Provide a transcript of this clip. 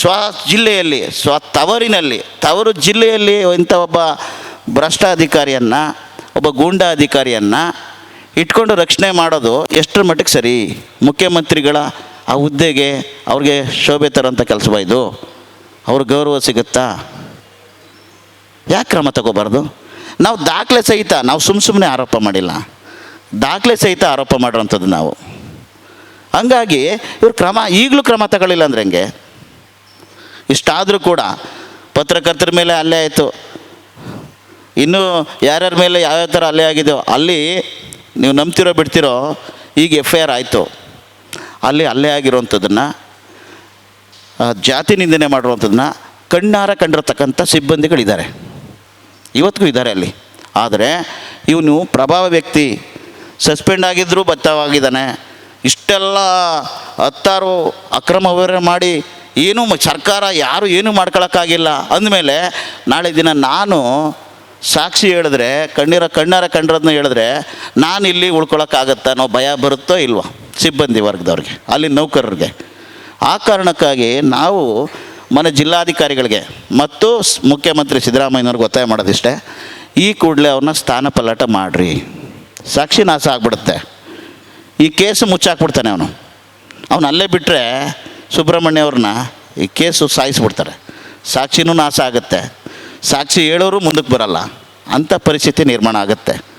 ಸ್ವ ಜಿಲ್ಲೆಯಲ್ಲಿ, ಸ್ವ ತವರಿನಲ್ಲಿ, ತವರು ಜಿಲ್ಲೆಯಲ್ಲಿ ಇಂಥ ಒಬ್ಬ ಭ್ರಷ್ಟ ಅಧಿಕಾರಿಯನ್ನು ಒಬ್ಬ ಗೂಂಡಾ ಅಧಿಕಾರಿಯನ್ನು ಇಟ್ಕೊಂಡು ರಕ್ಷಣೆ ಮಾಡೋದು ಎಷ್ಟರ ಮಟ್ಟಿಗೆ ಸರಿ? ಮುಖ್ಯಮಂತ್ರಿಗಳ ಆ ಹುದ್ದೆಗೆ ಅವ್ರಿಗೆ ಶೋಭೆ ತರೋಂಥ ಕೆಲಸವ ಇದು? ಅವ್ರ ಗೌರವ ಸಿಗುತ್ತಾ? ಯಾಕೆ ಕ್ರಮ ತಗೋಬಾರ್ದು? ನಾವು ದಾಖಲೆ ಸಹಿತ, ನಾವು ಸುಮ್ಮ ಸುಮ್ಮನೆ ಆರೋಪ ಮಾಡಿಲ್ಲ. ದಾಖಲೆ ಸಹಿತ ಆರೋಪ ಮಾಡಿರೋಂಥದ್ದು ನಾವು. ಹಂಗಾಗಿ ಇವ್ರು ಕ್ರಮ, ಈಗಲೂ ಕ್ರಮ ತಗೊಳ್ಳಿಲ್ಲ ಅಂದ್ರೆ ಹೆಂಗೆ? ಇಷ್ಟಾದರೂ ಕೂಡ ಪತ್ರಕರ್ತರ ಮೇಲೆ ಅಲ್ಲೇ ಆಯಿತು. ಇನ್ನೂ ಯಾರ್ಯಾರ ಮೇಲೆ ಯಾವ್ಯಾವ ಥರ ಹಲ್ಲೆ ಆಗಿದೆಯೋ ಅಲ್ಲಿ ನೀವು ನಂಬ್ತಿರೋ ಬಿಡ್ತಿರೋ ಈಗ ಎಫ್ ಐ ಆರ್ ಆಯಿತು. ಅಲ್ಲಿ ಅಲ್ಲೇ ಆಗಿರೋವಂಥದ್ದನ್ನು ಜಾತಿ ನಿಂದನೆ ಮಾಡಿರುವಂಥದ್ದನ್ನ ಕಣ್ಣಾರ ಕಂಡಿರತಕ್ಕಂಥ ಸಿಬ್ಬಂದಿಗಳಿದ್ದಾರೆ. ಇವತ್ತಿಗೂ ಇದ್ದಾರೆ ಅಲ್ಲಿ. ಆದರೆ ಇವನು ಪ್ರಭಾವ ವ್ಯಕ್ತಿ, ಸಸ್ಪೆಂಡ್ ಆಗಿದ್ದರೂ ಬತ್ತವಾಗಿದ್ದಾನೆ ಇಷ್ಟೆಲ್ಲ ಹತ್ತಾರು ಅಕ್ರಮ ಮಾಡಿ ಏನೂ ಸರ್ಕಾರ ಯಾರು ಏನು ಮಾಡ್ಕೊಳಕ್ಕಾಗಿಲ್ಲ. ಅಂದಮೇಲೆ ನಾಳೆ ದಿನ ನಾನು ಸಾಕ್ಷಿ ಹೇಳಿದ್ರೆ, ಕಣ್ಣೀರ ಕಣ್ಣಾರ ಕಂಡ್ರದನ್ನ ಹೇಳಿದ್ರೆ ನಾನು ಇಲ್ಲಿ ಉಳ್ಕೊಳಕ್ಕಾಗತ್ತಾ ಅನ್ನೋ ಭಯ ಬರುತ್ತೋ ಇಲ್ವೋ ಸಿಬ್ಬಂದಿ ವರ್ಗದವ್ರಿಗೆ, ಅಲ್ಲಿ ನೌಕರರಿಗೆ. ಆ ಕಾರಣಕ್ಕಾಗಿ ನಾವು ಮನೆ ಜಿಲ್ಲಾಧಿಕಾರಿಗಳಿಗೆ ಮತ್ತು ಮುಖ್ಯಮಂತ್ರಿ ಸಿದ್ದರಾಮಯ್ಯನವ್ರಿಗೆ ಒತ್ತಾಯ ಮಾಡೋದಿಷ್ಟೇ, ಈ ಕೂಡಲೇ ಅವ್ರನ್ನ ಸ್ಥಾನ ಪಲ್ಲಟ ಮಾಡಿರಿ. ಸಾಕ್ಷಿ ನಾಶ ಆಗ್ಬಿಡುತ್ತೆ. ಈ ಕೇಸು ಮುಚ್ಚಾಕ್ಬಿಡ್ತಾನೆ ಅವನು. ಅವನು ಅಲ್ಲೇ ಬಿಟ್ಟರೆ ಸುಬ್ರಹ್ಮಣ್ಯ ಅವ್ರನ್ನ ಈ ಕೇಸು ಸಾಯಿಸ್ಬಿಡ್ತಾರೆ. ಸಾಕ್ಷಿನೂ ನಾಶ ಆಗುತ್ತೆ. ಸಾಕ್ಷಿ ಹೇಳೋರು ಮುಂದಕ್ಕೆ ಬರಲ್ಲ. ಅಂಥ ಪರಿಸ್ಥಿತಿ ನಿರ್ಮಾಣ ಆಗುತ್ತೆ.